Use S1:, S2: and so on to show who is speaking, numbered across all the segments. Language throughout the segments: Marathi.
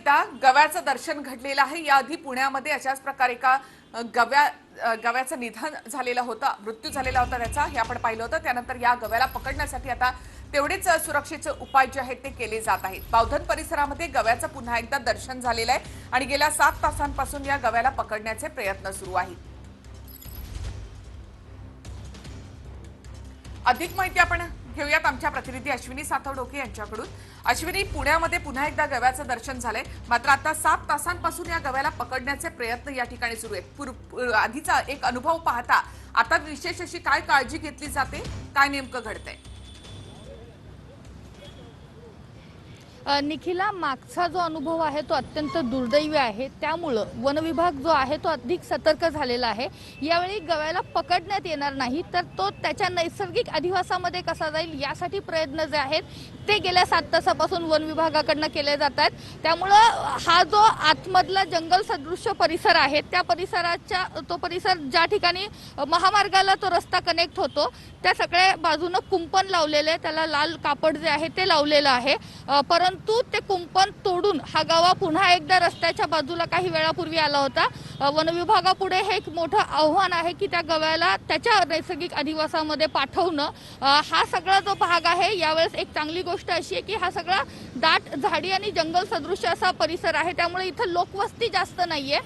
S1: एकदा गव्याचं दर्शन घडलेलं आहे. याआधी पुण्यामध्ये अशाच प्रकारे एका गव्या गव्याचं निधन झालेलं होतं मृत्यू झालेला होता त्याचा हे आपण पाहिलं होतं. त्यानंतर या गव्याला पकडण्यासाठी आता तेवढेच सुरक्षेचे उपाय जे आहेत ते केले जात आहेत. बावधन परिसरामध्ये गव्याचं पुन्हा एकदा दर्शन झालेलं आहे आणि गेल्या सात तासांपासून या गव्याला पकडण्याचे प्रयत्न सुरू आहेत. अधिक माहिती आपण घेऊयात आमच्या प्रतिनिधी अश्विनी सातवडोके यांच्याकडून. अश्विनी पुण्यामध्ये पुन्हा एकदा गव्याचं दर्शन झालंय. मात्र आता सात तासांपासून या गव्याला पकडण्याचे प्रयत्न या ठिकाणी सुरू आहेत. आधीचा एक अनुभव पाहता आता विशेष अशी काय काळजी घेतली जाते? काय नेमकं घडतंय?
S2: निखिला मागचा जो अनुभव आहे तो अत्यंत दुर्दैवी आहे. त्यामुळं वनविभाग जो आहे तो अधिक सतर्क झालेला आहे. यावेळी गव्याला पकडण्यात येणार नाही तर तो त्याच्या नैसर्गिक अधिवासामध्ये कसा जाईल यासाठी प्रयत्न जे आहेत ते गेल्या सात तासापासून वन विभागाकडनं केले जात आहेत त्यामुळं हा जो आतमधला जंगल सदृश्य परिसर आहे त्या परिसराच्या तो परिसर ज्या ठिकाणी महामार्गाला तो रस्ता कनेक्ट होतो त्या सगळ्या बाजूनं कुंपण लावलेलं आहे. त्याला लाल कापड जे आहे ते लावलेलं आहे. अ, परंतु ते कुंपण तोडून हा गावा पुन्हा एकदा रस्त्याच्या बाजूला काही वेळापूर्वी आला होता. वनविभागापुढे हे एक मोठं आव्हान आहे की त्या गव्याला त्याच्या नैसर्गिक अधिवासामध्ये पाठवणं. हा सगळा जो भाग आहे यावेळेस एक चांगली गोष्ट अशी आहे की हा सगळा दाट झाडी आणि जंगल सदृश्य असा परिसर आहे. त्यामुळे इथं लोकवस्ती जास्त नाहीये.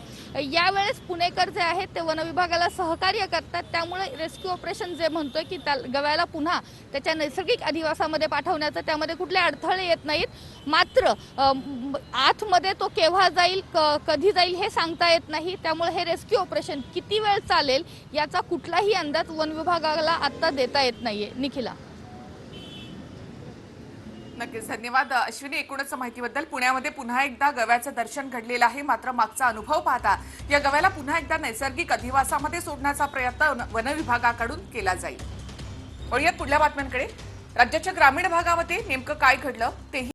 S2: यावेळेस पुणेकर जे आहेत ते वनविभागाला सहकार्य करतात. त्यामुळे रेस्क्यू ऑपरेशन जे म्हणतोय की त्या गव्याला पुन्हा त्याच्या नैसर्गिक अधिवासामध्ये पाठवण्याचं त्यामध्ये कुठले अडथळे येत नाहीत. मात्र आतमध्ये तो केव्हा जाईल क- कधी जाईल हे सांगता येत नाही. त्यामुळे हे रेस्क्यू ऑपरेशन किती वेळ चालेल याचा कुठलाही अंदाज वन विभागाला आता देता येत नाहीये. निखिला.
S1: नक्कीच. धन्यवाद अश्विनी. एकूणच माहितीबद्दल पुण्यामध्ये पुन्हा एकदा गव्याचं दर्शन घडलेलं आहे. मात्र मागचा अनुभव पाहता या गव्याला पुन्हा एकदा नैसर्गिक अधिवासामध्ये सोडण्याचा प्रयत्न वन विभागाकडून केला जाईल. वळूयात पुढल्या बातम्यांकडे. राज्याच्या ग्रामीण भागामध्ये नेमकं काय घडलं तेही